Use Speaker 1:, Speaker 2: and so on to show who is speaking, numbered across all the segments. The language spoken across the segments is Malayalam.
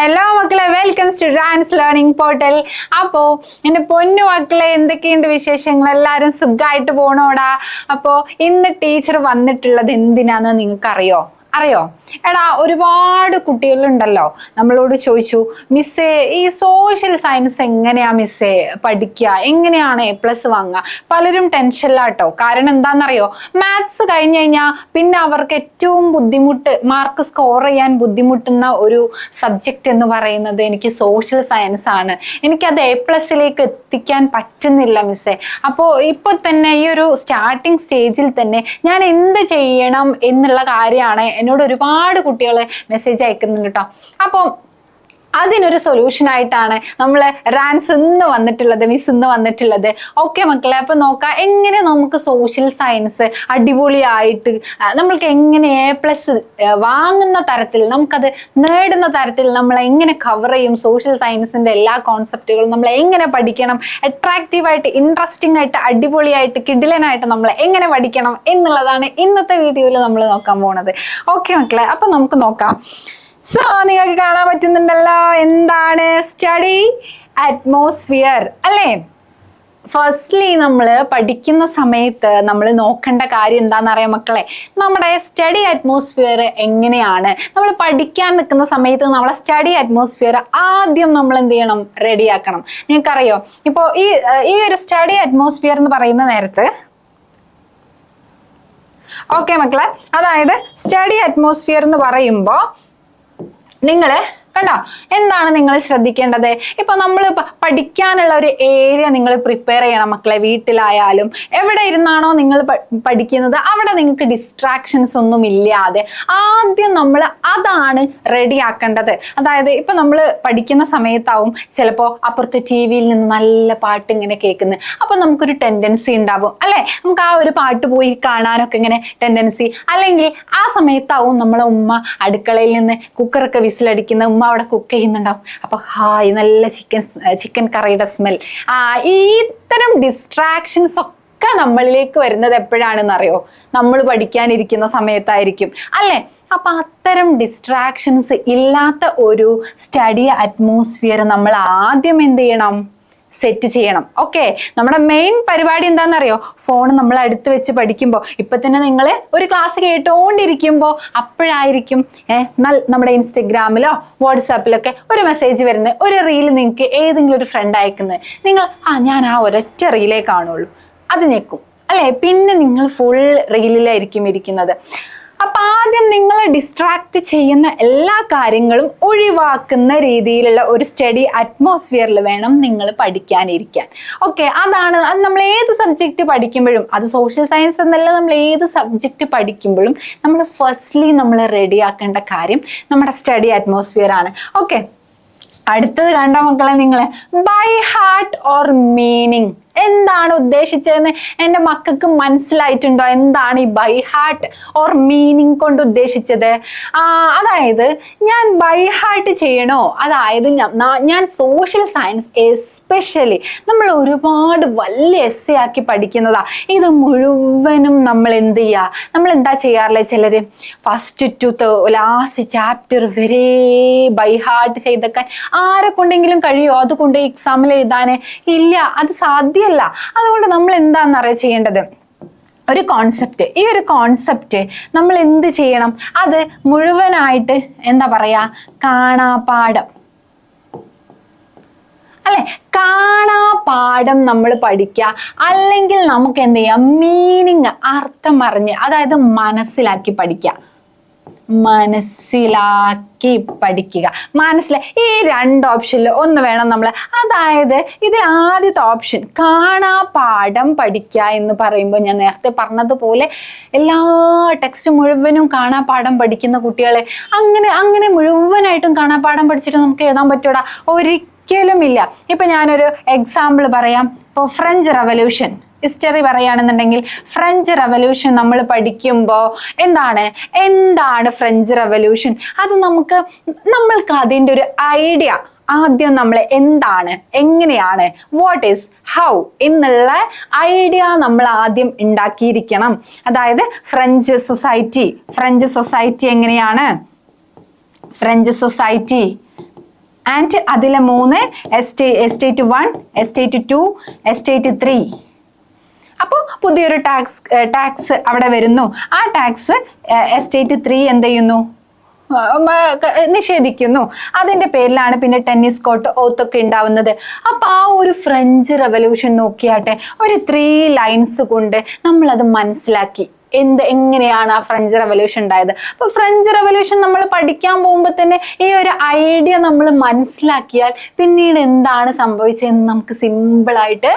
Speaker 1: ഹലോ മക്കളെ welcome to dance learning portal അപ്പോ എന്റെ പൊന്നു മക്കളെ എന്തൊക്കെയുണ്ട് വിശേഷങ്ങൾ? എല്ലാരും സുഖമായിട്ട് പോണോടാ. അപ്പോ ഇന്ന് ടീച്ചർ വന്നിട്ടുള്ളത് എന്തിനാന്ന് നിങ്ങൾക്ക് അറിയോ? എടാ ഒരുപാട് കുട്ടികളുണ്ടല്ലോ. നമ്മളോട് ചോദിച്ചു മിസ്സേ ഈ സോഷ്യൽ സയൻസ് എങ്ങനെയാ മിസ്സേ പഠിക്കുക എങ്ങനെയാണ് എ പ്ലസ് വാങ്ങുക? പലരും ടെൻഷനിലാട്ടോ കാരണം എന്താണെന്നറിയോ മാത്സ് കഴിഞ്ഞു കഴിഞ്ഞാൽ പിന്നെ അവർക്ക് ഏറ്റവും ബുദ്ധിമുട്ട് മാർക്ക് സ്കോർ ചെയ്യാൻ ബുദ്ധിമുട്ടുന്ന ഒരു സബ്ജക്റ്റ് എന്ന് പറയുന്നത് എനിക്ക് സോഷ്യൽ സയൻസ് ആണ്. എനിക്കത് എ പ്ലസിലേക്ക് എത്തിക്കാൻ പറ്റുന്നില്ല മിസ്സേ അപ്പോൾ ഇപ്പോൾ തന്നെ ഈ ഒരു സ്റ്റാർട്ടിങ് സ്റ്റേജിൽ തന്നെ ഞാൻ എന്ത് ചെയ്യണം എന്നുള്ള കാര്യമാണ് എന്നോട് ഒരുപാട് കുട്ടികൾ മെസ്സേജ് അയക്കുന്നുണ്ട് കേട്ടോ അപ്പോൾ അതിനൊരു സൊല്യൂഷൻ ആയിട്ടാണ് നമ്മൾ റാൻസ് ഇന്ന് വന്നിട്ടുള്ളത് മിസ് ഇന്ന് വന്നിട്ടുള്ളത്. ഓക്കെ മക്കളെ അപ്പം നോക്കാം എങ്ങനെ നമുക്ക് സോഷ്യൽ സയൻസ് അടിപൊളിയായിട്ട് നമ്മൾക്ക് എങ്ങനെ എ പ്ലസ് വാങ്ങുന്ന തരത്തിൽ നമുക്കത് നേടുന്ന തരത്തിൽ നമ്മൾ എങ്ങനെ കവർ ചെയ്യും സോഷ്യൽ സയൻസിന്റെ എല്ലാ കോൺസെപ്റ്റുകളും നമ്മൾ എങ്ങനെ പഠിക്കണം അട്രാക്റ്റീവായിട്ട് ഇൻട്രസ്റ്റിംഗ് ആയിട്ട് അടിപൊളിയായിട്ട് കിഡിലനായിട്ട് നമ്മൾ എങ്ങനെ പഠിക്കണം എന്നുള്ളതാണ് ഇന്നത്തെ വീഡിയോയിൽ നമ്മൾ നോക്കാൻ പോണത്. ഓക്കെ മക്കളെ അപ്പം നമുക്ക് നോക്കാം. സോ നിങ്ങൾക്ക് കാണാൻ പറ്റുന്നുണ്ടല്ലോ. എന്താണ് സ്റ്റഡി അറ്റ്മോസ്ഫിയർ അല്ലേ? ഫസ്റ്റ്ലി നമ്മൾ പഠിക്കുന്ന സമയത്ത് നമ്മൾ നോക്കേണ്ട കാര്യം എന്താണെന്ന് അറിയാം മക്കളെ? നമ്മുടെ സ്റ്റഡി അറ്റ്മോസ്ഫിയർ എങ്ങനെയാണ്? നമ്മൾ പഠിക്കാൻ നിൽക്കുന്ന സമയത്ത് നമ്മളെ സ്റ്റഡി അറ്റ്മോസ്ഫിയർ ആദ്യം നമ്മൾ എന്ത് ചെയ്യണം? റെഡിയാക്കണം നിങ്ങൾക്കറിയോ? ഇപ്പോൾ ഈ ഈ ഒരു സ്റ്റഡി അറ്റ്മോസ്ഫിയർ എന്ന് പറയുന്ന നേരത്ത് ഓക്കെ മക്കളെ. അതായത് സ്റ്റഡി അറ്റ്മോസ്ഫിയർ എന്ന് പറയുമ്പോൾ നിങ്ങൾ കണ്ടോ? എന്താണ് നിങ്ങൾ ശ്രദ്ധിക്കേണ്ടത്? ഇപ്പൊ നമ്മൾ പഠിക്കാനുള്ള ഒരു ഏരിയ നിങ്ങൾ പ്രിപ്പയർ ചെയ്യണം മക്കളെ വീട്ടിലായാലും. എവിടെ ഇരുന്നാണോ നിങ്ങൾ പഠിക്കുന്നത് അവിടെ നിങ്ങൾക്ക് ഡിസ്ട്രാക്ഷൻസ് ഒന്നും ഇല്ലാതെ ആദ്യം നമ്മൾ അതാണ് റെഡി ആക്കേണ്ടത്. അതായത് ഇപ്പൊ നമ്മൾ പഠിക്കുന്ന സമയത്താവും ചിലപ്പോൾ അപ്പുറത്തെ ടി വിയിൽ നിന്ന് നല്ല പാട്ട് ഇങ്ങനെ കേൾക്കുന്നത് അപ്പൊ നമുക്കൊരു ടെൻഡൻസി ഉണ്ടാവും അല്ലെ? നമുക്ക് ആ ഒരു പാട്ട് പോയി കാണാനൊക്കെ ഇങ്ങനെ ടെൻഡൻസി അല്ലെങ്കിൽ ആ സമയത്താവും നമ്മളെ ഉമ്മ അടുക്കളയിൽ നിന്ന് കുക്കറൊക്കെ വിസിലടിക്കുന്ന ഉമ്മ അവിടെ കുക്ക് ചെയ്യുന്നുണ്ടാവും. അപ്പൊ ഹായ് നല്ല ചിക്കൻ ചിക്കൻ കറിയുടെ സ്മെൽ ആ ഇത്തരം ഡിസ്ട്രാക്ഷൻസ് ഒക്കെ നമ്മളിലേക്ക് വരുന്നത് എപ്പോഴാണെന്ന് അറിയോ നമ്മൾ പഠിക്കാനിരിക്കുന്ന സമയത്തായിരിക്കും. അല്ലേ? അപ്പൊ അത്തരം ഡിസ്ട്രാക്ഷൻസ് ഇല്ലാത്ത ഒരു സ്റ്റഡി അറ്റ്മോസ്ഫിയർ നമ്മൾ ആദ്യം എന്ത് ചെയ്യണം? സെറ്റ് ചെയ്യണം. ഓക്കെ നമ്മുടെ മെയിൻ പരിപാടി എന്താണെന്നറിയോ? ഫോൺ നമ്മൾ അടുത്ത് വെച്ച് പഠിക്കുമ്പോൾ ഇപ്പൊ തന്നെ നിങ്ങൾ ഒരു ക്ലാസ് കേട്ടുകൊണ്ടിരിക്കുമ്പോൾ അപ്പോഴായിരിക്കും നമ്മുടെ ഇൻസ്റ്റഗ്രാമിലോ വാട്സാപ്പിലൊക്കെ ഒരു മെസ്സേജ് വരുന്നത്. ഒരു റീൽ നിങ്ങൾക്ക് ഏതെങ്കിലും ഒരു ഫ്രണ്ട് അയക്കുന്നത്. നിങ്ങൾ ആ ഞാൻ ആ ഒരൊറ്റ റീലേ കാണുള്ളൂ. അത് ഞെക്കും. അല്ലേ? പിന്നെ നിങ്ങൾ ഫുൾ റീലിലായിരിക്കും ഇരിക്കുന്നത്. അപ്പൊ ആദ്യം നിങ്ങളെ ഡിസ്ട്രാക്ട് ചെയ്യുന്ന എല്ലാ കാര്യങ്ങളും ഒഴിവാക്കുന്ന രീതിയിലുള്ള ഒരു സ്റ്റഡി അറ്റ്മോസ്ഫിയറിൽ വേണം നിങ്ങൾ പഠിക്കാനിരിക്കാൻ. ഓക്കെ അതാണ്. അത് നമ്മൾ ഏത് സബ്ജക്റ്റ് പഠിക്കുമ്പോഴും അത് സോഷ്യൽ സയൻസ് എന്നല്ല നമ്മൾ ഏത് സബ്ജക്റ്റ് പഠിക്കുമ്പോഴും നമ്മൾ ഫസ്റ്റ്ലി നമ്മൾ റെഡിയാക്കേണ്ട കാര്യം നമ്മുടെ സ്റ്റഡി അറ്റ്മോസ്ഫിയർ ആണ്. ഓക്കെ അടുത്തത് കണ്ട മക്കളെ നിങ്ങൾ ബൈ ഹാർട്ട് ഓർ മീനിങ് എന്താണ് ഉദ്ദേശിച്ചതെന്ന് എന്റെ മക്കൾക്ക് മനസ്സിലായിട്ടുണ്ടോ? എന്താണ് ഈ ബൈ ഹാർട്ട് ഓർ മീനിങ് കൊണ്ട് ഉദ്ദേശിച്ചത്? അതായത് ഞാൻ ബൈ ഹാർട്ട് ചെയ്യണോ? അതായത് ഞാൻ- സോഷ്യൽ സയൻസ് എസ്പെഷ്യലി നമ്മൾ ഒരുപാട് വലിയ എസ് ആക്കി പഠിക്കുന്നതാ. ഇത് മുഴുവനും നമ്മൾ എന്ത് ചെയ്യുക നമ്മൾ എന്താ ചെയ്യാറില്ല ചിലർ ഫസ്റ്റ് ടു ലാസ്റ്റ് ചാപ്റ്റർ വരെ ബൈ ഹാർട്ട് ചെയ്തേക്കാൻ ആരെ കൊണ്ടെങ്കിലും കഴിയോ അതുകൊണ്ട് എക്സാമിൽ എഴുതാന്? ഇല്ല അത് സാധ്യമല്ല അതുകൊണ്ട് നമ്മൾ എന്താണെന്നറിയാം ചെയ്യേണ്ടത്? ഒരു കോൺസെപ്റ്റ് ഈ ഒരു കോൺസെപ്റ്റ് നമ്മൾ എന്ത് ചെയ്യണം? അത് മുഴുവനായിട്ട് എന്താ പറയാ? കാണാപാഠം. അല്ലെ? കാണാപാഠം നമ്മൾ പഠിക്കുക. അല്ലെങ്കിൽ നമുക്ക് എന്ത് ചെയ്യാം? മീനിങ് അർത്ഥം അറിഞ്ഞ് അതായത് മനസ്സിലാക്കി പഠിക്കുക. മനസ്സിലാക്കി പഠിക്കുക. മനസ്സിലായി ഈ രണ്ട് ഓപ്ഷനിൽ ഒന്ന് വേണം നമ്മൾ അതായത് ഇതിൽ ആദ്യത്തെ ഓപ്ഷൻ കാണാ പാഠം പഠിക്കുക എന്ന് പറയുമ്പോൾ ഞാൻ നേരത്തെ പറഞ്ഞതുപോലെ എല്ലാ ടെക്സ്റ്റ് മുഴുവനും കാണാ പാഠം പഠിക്കുന്ന കുട്ടികളെ അങ്ങനെ അങ്ങനെ മുഴുവനായിട്ടും കാണാ പാഠം പഠിച്ചിട്ട് നമുക്ക് എഴുതാൻ പറ്റൂടാ. ഒരിക്കലും ഇല്ല ഇപ്പം ഞാനൊരു എക്സാമ്പിൾ പറയാം. ഇപ്പോൾ ഫ്രഞ്ച് റവല്യൂഷൻ ഹിസ്റ്ററി പറയുകയാണെന്നുണ്ടെങ്കിൽ ഫ്രഞ്ച് റവല്യൂഷൻ നമ്മൾ പഠിക്കുമ്പോൾ എന്താണ്? എന്താണ് ഫ്രഞ്ച് റവല്യൂഷൻ അത് നമുക്ക് നമ്മൾക്ക് അതിന്റെ ഒരു ഐഡിയ ആദ്യം നമ്മൾ എന്താണ്? എങ്ങനെയാണ്? വാട്ട് ഈസ് ഹൗ എന്നുള്ള ഐഡിയ നമ്മൾ ആദ്യം ഉണ്ടാക്കിയിരിക്കണം. അതായത് ഫ്രഞ്ച് സൊസൈറ്റി ഫ്രഞ്ച് സൊസൈറ്റി എങ്ങനെയാണ്? ഫ്രഞ്ച് സൊസൈറ്റി ആൻഡ് അതിലെ മൂന്ന് estate estate one estate two estate three അപ്പോൾ പുതിയൊരു ടാക്സ് ടാക്സ് അവിടെ വരുന്നു. ആ ടാക്സ് എസ്റ്റേറ്റ് ത്രീ എന്ത് ചെയ്യുന്നു? നിഷേധിക്കുന്നു. അതിന്റെ പേരിലാണ് പിന്നെ ടെന്നീസ് കോർട്ട് ഓത്തൊക്കെ ഉണ്ടാവുന്നത്. അപ്പൊ ആ ഒരു ഫ്രഞ്ച് റെവല്യൂഷൻ നോക്കിയാട്ടെ ഒരു ത്രീ ലൈൻസ് കൊണ്ട് നമ്മൾ അത് മനസ്സിലാക്കി. എന്ത് എങ്ങനെയാണ് ആ ഫ്രഞ്ച് റെവല്യൂഷൻ ഉണ്ടായത്? അപ്പൊ ഫ്രഞ്ച് റെവല്യൂഷൻ നമ്മൾ പഠിക്കാൻ പോകുമ്പോൾ തന്നെ ഈ ഒരു ഐഡിയ നമ്മൾ മനസ്സിലാക്കിയാൽ പിന്നീട് എന്താണ് സംഭവിച്ചതെന്ന് നമുക്ക് സിമ്പിളായിട്ട്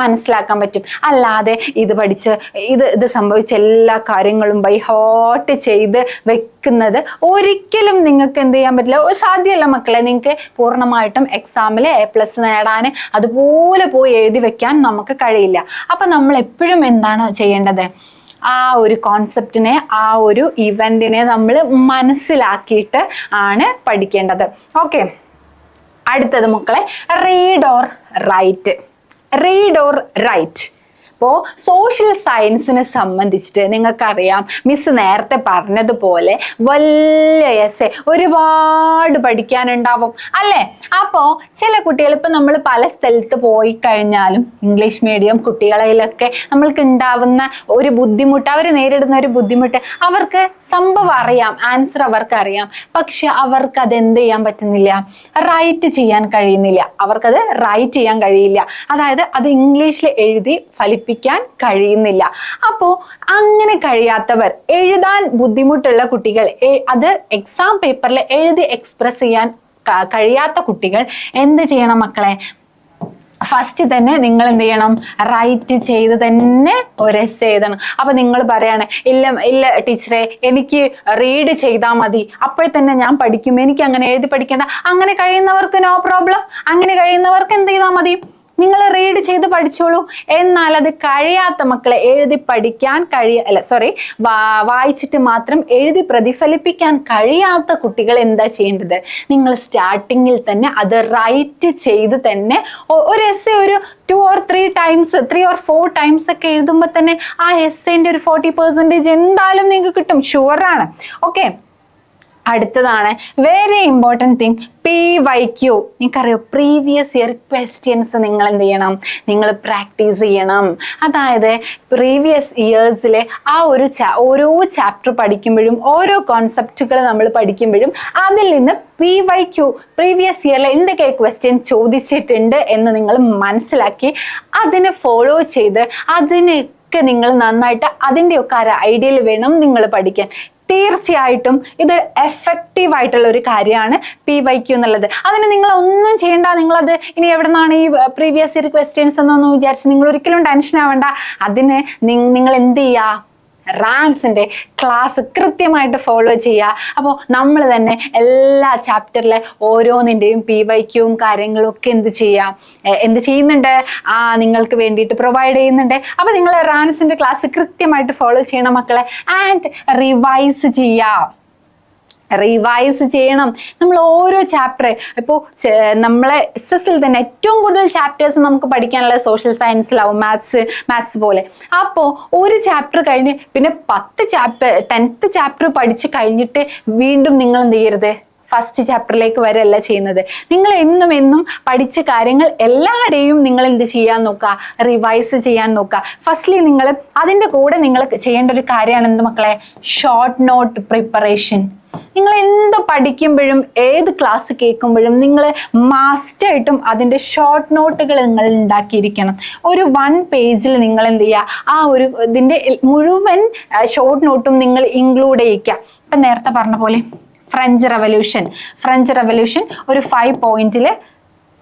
Speaker 1: മനസ്സിലാക്കാൻ പറ്റും. അല്ലാതെ ഇത് പഠിച്ച് ഇത് ഇത് സംഭവിച്ച എല്ലാ കാര്യങ്ങളും ബൈ ഹോട്ട് ചെയ്ത് വെക്കുന്നത് ഒരിക്കലും നിങ്ങൾക്ക് എന്ത് ചെയ്യാൻ പറ്റില്ല. സാധ്യമല്ല മക്കളെ നിങ്ങൾക്ക് പൂർണമായിട്ടും എക്സാമിൽ എ പ്ലസ് നേടാൻ അതുപോലെ പോയി എഴുതി വെക്കാൻ നമുക്ക് കഴിയില്ല. അപ്പം നമ്മൾ എപ്പോഴും എന്താണ് ചെയ്യേണ്ടത്? ആ ഒരു കോൺസെപ്റ്റിനെ ആ ഒരു ഇവന്റിനെ നമ്മൾ മനസ്സിലാക്കിയിട്ട് ആണ് പഠിക്കേണ്ടത്. ഓക്കെ അടുത്തത് മക്കളെ read or write read or write അപ്പോൾ സോഷ്യൽ സയൻസിനെ സംബന്ധിച്ചിട്ട് നിങ്ങൾക്കറിയാം മിസ് നേരത്തെ പറഞ്ഞതുപോലെ വലിയ എസ് ഒരുപാട് പഠിക്കാനുണ്ടാവും അല്ലേ? അപ്പോൾ ചില കുട്ടികൾ ഇപ്പം നമ്മൾ പല സ്ഥലത്ത് പോയി കഴിഞ്ഞാലും ഇംഗ്ലീഷ് മീഡിയം കുട്ടികളിലൊക്കെ നമ്മൾക്ക് ഉണ്ടാവുന്ന ഒരു ബുദ്ധിമുട്ട് അവർ നേരിടുന്ന ഒരു ബുദ്ധിമുട്ട് അവർക്ക് സംഭവം അറിയാം ആൻസർ അവർക്ക് അറിയാം. പക്ഷെ അവർക്ക് അത് എന്ത് ചെയ്യാൻ പറ്റുന്നില്ല? റൈറ്റ് ചെയ്യാൻ കഴിയുന്നില്ല. അവർക്കത് റൈറ്റ് ചെയ്യാൻ കഴിയില്ല. അതായത് അത് ഇംഗ്ലീഷിൽ എഴുതി ഫലിപ്പിക്കാൻ കഴിയുന്നില്ല. അപ്പോൾ അങ്ങനെ കഴിയാത്തവർ എഴുതാൻ ബുദ്ധിമുട്ടുള്ള കുട്ടികൾ അത് എക്സാം പേപ്പറിൽ എഴുതി എക്സ്പ്രസ് ചെയ്യാൻ കഴിയാത്ത കുട്ടികൾ എന്ത് ചെയ്യണം മക്കളെ? ഫസ്റ്റ് തന്നെ നിങ്ങൾ എന്ത് ചെയ്യണം? റൈറ്റ് ചെയ്ത് തന്നെ ഒരു എസ് എഴുതണം. അപ്പൊ നിങ്ങൾ പറയാണ് ഇല്ല ഇല്ല ടീച്ചറെ എനിക്ക് റീഡ് ചെയ്താൽ മതി. തന്നെ ഞാൻ പഠിക്കും. എനിക്ക് അങ്ങനെ എഴുതി പഠിക്കേണ്ട. അങ്ങനെ കഴിയുന്നവർക്ക് നോ പ്രോബ്ലം അങ്ങനെ കഴിയുന്നവർക്ക് എന്ത് ചെയ്താൽ മതി? നിങ്ങൾ റീഡ് ചെയ്ത് പഠിച്ചോളൂ. എന്നാൽ അത് കഴിയാത്ത മക്കളെ എഴുതി പഠിക്കാൻ കഴിയ അല്ല സോറി വായിച്ചിട്ട് മാത്രം എഴുതി പ്രതിഫലിപ്പിക്കാൻ കഴിയാത്ത കുട്ടികൾ എന്താ ചെയ്യേണ്ടത്? നിങ്ങൾ സ്റ്റാർട്ടിങ്ങിൽ തന്നെ അത് റൈറ്റ് ചെയ്ത് തന്നെ ഒരു എസ് ഒരു two or three times three or four times ഒക്കെ എഴുതുമ്പോൾ തന്നെ ആ എസ് എസ്സേന്റെ ഒരു ഫോർട്ടി പെർസെന്റേജ് എന്തായാലും നിങ്ങൾക്ക് കിട്ടും. ഷുവറാണ് ഓക്കെ അടുത്തതാണ്. Very important thing P Y Q നിങ്ങൾക്കറിയോ? പ്രീവിയസ് ഇയർ ക്വസ്റ്റ്യൻസ് നിങ്ങൾ എന്ത് ചെയ്യണം? നിങ്ങൾ പ്രാക്ടീസ് ചെയ്യണം. അതായത് പ്രീവിയസ് ഇയേഴ്സിലെ ആ ഒരു ഓരോ ചാപ്റ്റർ പഠിക്കുമ്പോഴും ഓരോ കോൺസെപ്റ്റുകൾ നമ്മൾ പഠിക്കുമ്പോഴും അതിൽ നിന്ന് പി വൈ ക്യു പ്രീവിയസ് ഇയറിൽ എന്തൊക്കെ ക്വസ്റ്റ്യൻ ചോദിച്ചിട്ടുണ്ട് എന്ന് നിങ്ങൾ മനസ്സിലാക്കി അതിനെ ഫോളോ ചെയ്ത് അതിനെ ഒക്കെ നിങ്ങൾ നന്നായിട്ട് അതിന്റെയൊക്കെ ഒരു ഐഡിയയിൽ വേണം നിങ്ങൾ പഠിക്കാൻ. തീർച്ചയായിട്ടും ഇത് എഫക്റ്റീവ് ആയിട്ടുള്ള ഒരു കാര്യമാണ് പി വൈ ക്യു എന്നുള്ളത്. അതിന് നിങ്ങൾ ഒന്നും ചെയ്യേണ്ട. നിങ്ങളത് ഇനി എവിടെ നിന്നാണ് ഈ പ്രീവിയസ് ഇയർ ക്വസ്റ്റ്യൻസ് എന്നൊന്നും വിചാരിച്ച് നിങ്ങൾ ഒരിക്കലും ടെൻഷൻ ആവണ്ട. അതിന് നിങ്ങൾ എന്ത് ചെയ്യുക റാൻസിന്റെ ക്ലാസ് കൃത്യമായിട്ട് ഫോളോ ചെയ്യുക. അപ്പോൾ നമ്മൾ തന്നെ എല്ലാ ചാപ്റ്ററിലെ ഓരോന്നിന്റെയും പി വൈക്യവും കാര്യങ്ങളും ഒക്കെ എന്ത് ചെയ്യാം? എന്ത് ചെയ്യുന്നുണ്ട്? ആ നിങ്ങൾക്ക് വേണ്ടിയിട്ട് പ്രൊവൈഡ് ചെയ്യുന്നുണ്ട്. അപ്പോൾ നിങ്ങൾ റാൻസിന്റെ ക്ലാസ് കൃത്യമായിട്ട് ഫോളോ ചെയ്യണം മക്കളെ. ആൻഡ് റിവൈസ് ചെയ്യുക റിവൈസ് ചെയ്യണം. നമ്മൾ ഓരോ ചാപ്റ്റർ ഇപ്പോൾ നമ്മളെ എസ് എസിൽ തന്നെ ഏറ്റവും കൂടുതൽ ചാപ്റ്റേഴ്സ് നമുക്ക് പഠിക്കാനുള്ള സോഷ്യൽ സയൻസിലാവും മാത്സ് മാത്സ് പോലെ. അപ്പോൾ ഒരു ചാപ്റ്റർ കഴിഞ്ഞ് പിന്നെ പത്ത് ചാപ്റ്റർ ടെൻത്ത് ചാപ്റ്റർ പഠിച്ച് കഴിഞ്ഞിട്ട് വീണ്ടും നിങ്ങൾ എന്ത് ചെയ്യരുത്? ഫസ്റ്റ് ചാപ്റ്ററിലേക്ക് വരെയല്ല ചെയ്യുന്നത്. നിങ്ങൾ എന്നും എന്നും പഠിച്ച കാര്യങ്ങൾ എല്ലാവരുടെയും നിങ്ങൾ എന്ത് ചെയ്യാൻ നോക്കുക? റിവൈസ് ചെയ്യാൻ നോക്കുക. ഫസ്റ്റ്ലി നിങ്ങൾ അതിന്റെ കൂടെ നിങ്ങൾ ചെയ്യേണ്ട ഒരു കാര്യമാണ് എന്ത് മക്കളെ? ഷോർട്ട് നോട്ട് പ്രിപ്പറേഷൻ നിങ്ങൾ എന്ത് പഠിക്കുമ്പോഴും ഏത് ക്ലാസ് കേൾക്കുമ്പോഴും നിങ്ങൾ മാസ്റ്റായിട്ടും അതിന്റെ ഷോർട്ട് നോട്ടുകൾ നിങ്ങൾ ഉണ്ടാക്കിയിരിക്കണം. ഒരു വൺ പേജിൽ നിങ്ങൾ എന്ത് ചെയ്യുക ആ ഒരു ഇതിന്റെ മുഴുവൻ ഷോർട്ട് നോട്ടും നിങ്ങൾ ഇൻക്ലൂഡ് ചെയ്യിക്കുക. ഇപ്പം നേരത്തെ പറഞ്ഞ പോലെ ഫ്രഞ്ച് റെവല്യൂഷൻ ഫ്രഞ്ച് റെവല്യൂഷൻ ഒരു ഫൈവ് പോയിന്റിൽ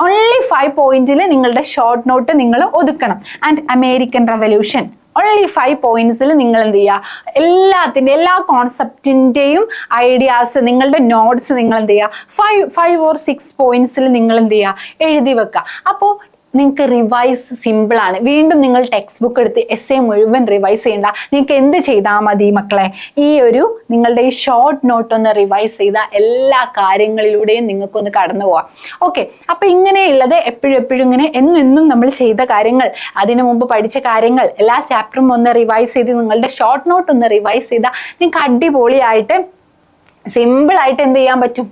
Speaker 1: ഓൺലി ഫൈവ് പോയിന്റിൽ നിങ്ങളുടെ ഷോർട്ട് നോട്ട് നിങ്ങൾ ഒതുക്കണം. And American revolution only five പോയിന്റ്സിൽ നിങ്ങൾ എന്ത് ചെയ്യുക എല്ലാത്തിന്റെ എല്ലാ കോൺസെപ്റ്റിന്റെയും ഐഡിയാസ് നിങ്ങളുടെ നോട്ട്സ് നിങ്ങൾ എന്ത് ചെയ്യുക ഫൈവ് ഫൈവ് ഓർ സിക്സ് പോയിന്റ്സിൽ നിങ്ങൾ എന്ത് ചെയ്യുക എഴുതി വെക്കുക അപ്പോൾ നിങ്ങൾക്ക് റിവൈസ് സിമ്പിളാണ് വീണ്ടും നിങ്ങൾ ടെക്സ്റ്റ് ബുക്ക് എടുത്ത് എസ് എ മുഴുവൻ റിവൈസ് ചെയ്യണ്ട. നിങ്ങൾക്ക് എന്ത് ചെയ്താൽ മതി മക്കളെ? ഈ ഒരു നിങ്ങളുടെ ഈ ഷോർട്ട് നോട്ട് ഒന്ന് റിവൈസ് ചെയ്ത എല്ലാ കാര്യങ്ങളിലൂടെയും നിങ്ങൾക്കൊന്ന് കടന്നു പോവാം. ഓക്കെ അപ്പം ഇങ്ങനെയുള്ളത് എപ്പോഴും എപ്പോഴും ഇങ്ങനെ എന്നും എന്നും നമ്മൾ ചെയ്ത കാര്യങ്ങൾ അതിനു മുമ്പ് പഠിച്ച കാര്യങ്ങൾ എല്ലാ ചാപ്റ്ററും ഒന്ന് റിവൈസ് ചെയ്ത് നിങ്ങളുടെ ഷോർട്ട് നോട്ട് ഒന്ന് റിവൈസ് ചെയ്താൽ നിങ്ങൾക്ക് അടിപൊളിയായിട്ട് സിമ്പിളായിട്ട് എന്ത് ചെയ്യാൻ പറ്റും?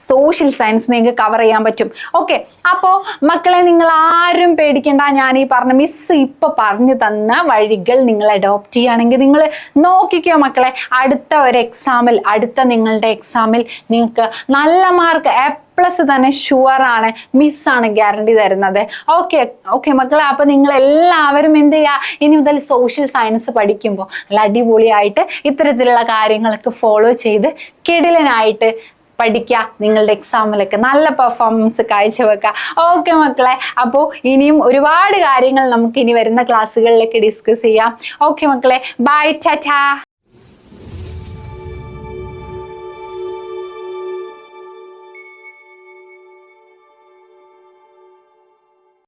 Speaker 1: സോഷ്യൽ സയൻസ് നിങ്ങൾക്ക് കവർ ചെയ്യാൻ പറ്റും. ഓക്കെ അപ്പോൾ മക്കളെ നിങ്ങൾ ആരും പേടിക്കേണ്ട. ഞാൻ ഈ പറഞ്ഞ മിസ് ഇപ്പൊ പറഞ്ഞു തന്ന വഴികൾ നിങ്ങൾ അഡോപ്റ്റ് ചെയ്യുകയാണെങ്കിൽ നിങ്ങൾ നോക്കിക്കോ മക്കളെ അടുത്ത ഒരു എക്സാമിൽ അടുത്ത നിങ്ങളുടെ എക്സാമിൽ നിങ്ങൾക്ക് നല്ല മാർക്ക് പ്ലസ് തന്നെ ഷുവർ ആണ് മിസ്സാണ് ഗ്യാരണ്ടി തരുന്നത്. ഓക്കെ ഓക്കെ മക്കളെ അപ്പോൾ നിങ്ങൾ എല്ലാവരും എന്ത് ചെയ്യുക ഇനി മുതൽ സോഷ്യൽ സയൻസ് പഠിക്കുമ്പോൾ നല്ല അടിപൊളിയായിട്ട് ഇത്തരത്തിലുള്ള കാര്യങ്ങളൊക്കെ ഫോളോ ചെയ്ത് കിടിലനായിട്ട് പഠിക്കുക നിങ്ങളുടെ എക്സാമിലൊക്കെ നല്ല പെർഫോമൻസ് കാഴ്ചവെക്കുക ഓക്കെ മക്കളെ അപ്പോൾ ഇനിയും ഒരുപാട് കാര്യങ്ങൾ നമുക്ക് ഇനി വരുന്ന ക്ലാസ്സുകളിലൊക്കെ ഡിസ്കസ് ചെയ്യാം. ഓക്കെ മക്കളെ ബൈ ടാറ്റാ